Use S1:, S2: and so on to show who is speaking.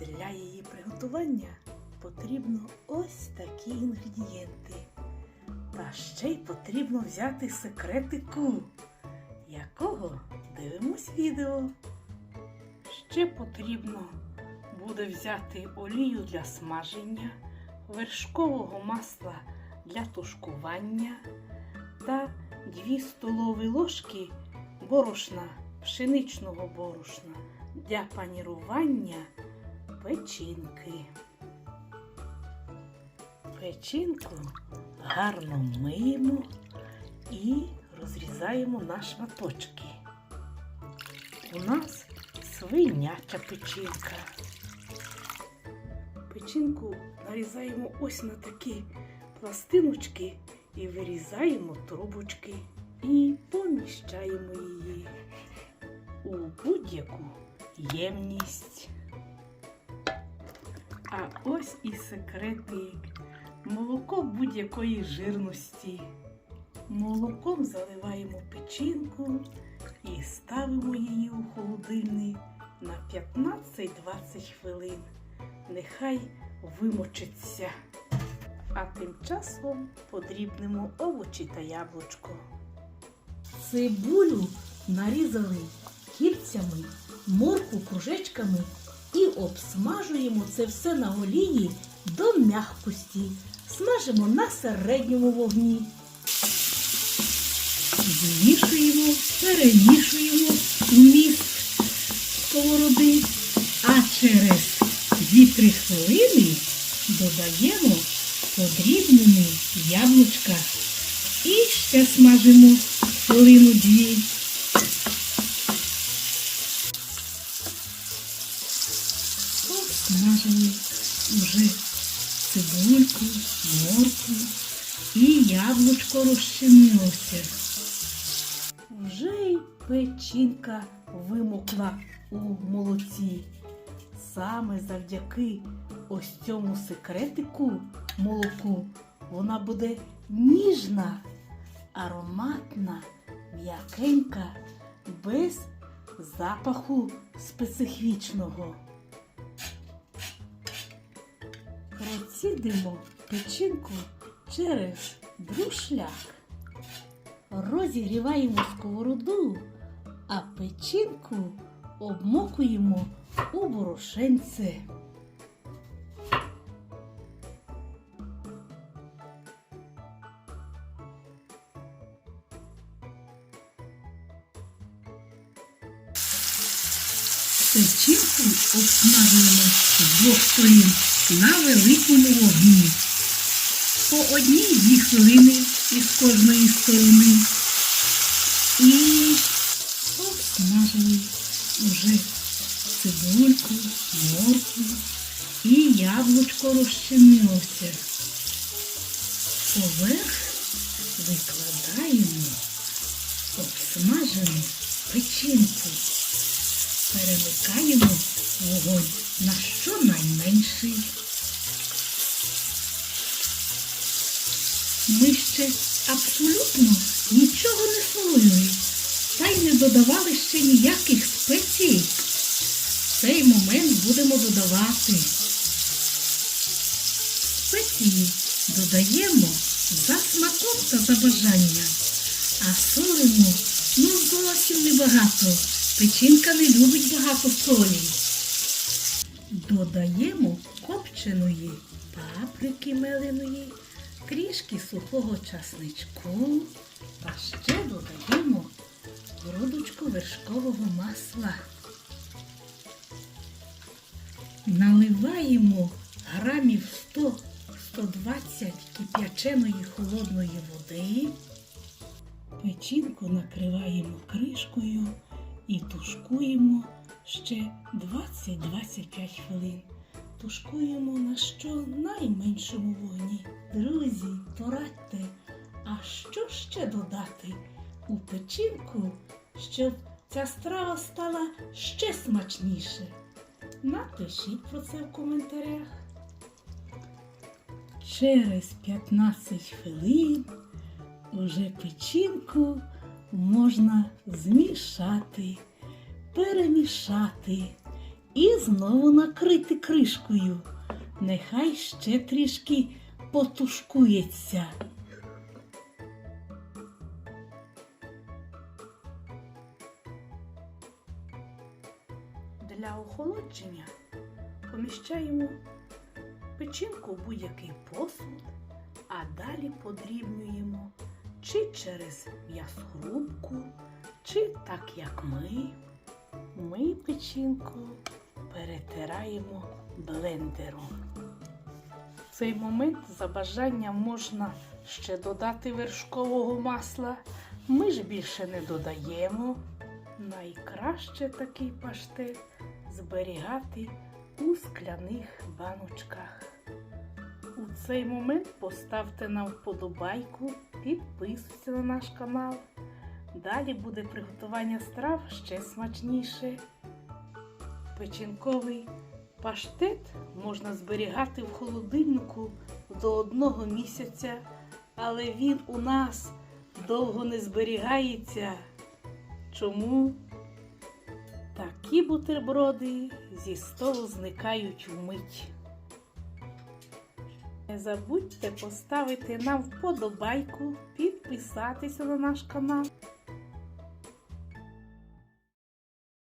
S1: Для її приготування потрібно ось такі інгредієнти. Та ще й потрібно взяти секретику, якого дивимось відео. Ще потрібно буде взяти олію для смаження, вершкового масла для тушкування та 2 столові ложки борошна, пшеничного борошна для панірування печінки. Печінку гарно миємо і розрізаємо на шматочки. У нас свиняча печінка. Печінку нарізаємо ось на такі пластиночки і вирізаємо трубочки і поміщаємо її у будь-яку ємність. А ось і секретик. Молоко будь-якої жирності. Молоком заливаємо печінку і ставимо її у холодильник на 15-20 хвилин. Нехай вимочиться. А тим часом подрібнемо овочі та яблучко. Цибулю нарізали кільцями, морку кружечками і обсмажуємо це все на олії до м'якості. Смажимо на середньому вогні. Змішуємо, перемішуємо вміст сковороди, а через 2-3 хвилини додаємо подрібнені яблучка і ще смажимо хвилину-дві. Посмажили вже цибульку, морку і яблучко розчинилося. Вже й печінка вимокла у молоці. Саме завдяки ось цьому секретику молоку вона буде ніжна, ароматна, м'якенька, без запаху специфічного. Процідимо печінку через друшляк. Розігріваємо сковороду, а печінку обмокуємо у борошенце. Печінку обсмажуємо з двох сторін на великому вогні. По одній-дві хвилини із кожної сторони. І обсмажили вже цибульку, морку і яблучко розчинилося. Поверх викладаємо обсмажену печінку. Ніяких спецій. В цей момент будемо додавати. Спеції додаємо за смаком та за бажанням, а солимо ну зовсім небагато. Печінка не любить багато солі. Додаємо копченої паприки меленої, трішки сухого часничку, та ще додаємо грудочку вершкового масла. Наливаємо грамів 100-120 кип'яченої холодної води. Печінку накриваємо кришкою і тушкуємо ще 20-25 хвилин. Тушкуємо на щонайменшому вогні. Друзі, порадьте, а що ще додати у печінку, щоб ця страва стала ще смачніше? Напишіть про це в коментарях. Через 15 хвилин уже печінку можна змішати, перемішати І знову накрити кришкою. Нехай ще трішки потушкується. Для охолодження поміщаємо печінку в будь-який посуд, а далі подрібнюємо чи через м'ясорубку, чи так як ми. Ми печінку перетираємо блендером. В цей момент за бажанням можна ще додати вершкового масла. Ми ж більше не додаємо. Найкраще такий паштет зберігати у скляних баночках. У цей момент поставте нам вподобайку, підписуйтесь на наш канал. Далі буде приготування страв ще смачніше. Печінковий паштет можна зберігати в холодильнику до одного місяця, але він у нас довго не зберігається. Чому? Такі бутерброди зі столу зникають вмить. Не забудьте поставити нам вподобайку, підписатися на наш канал.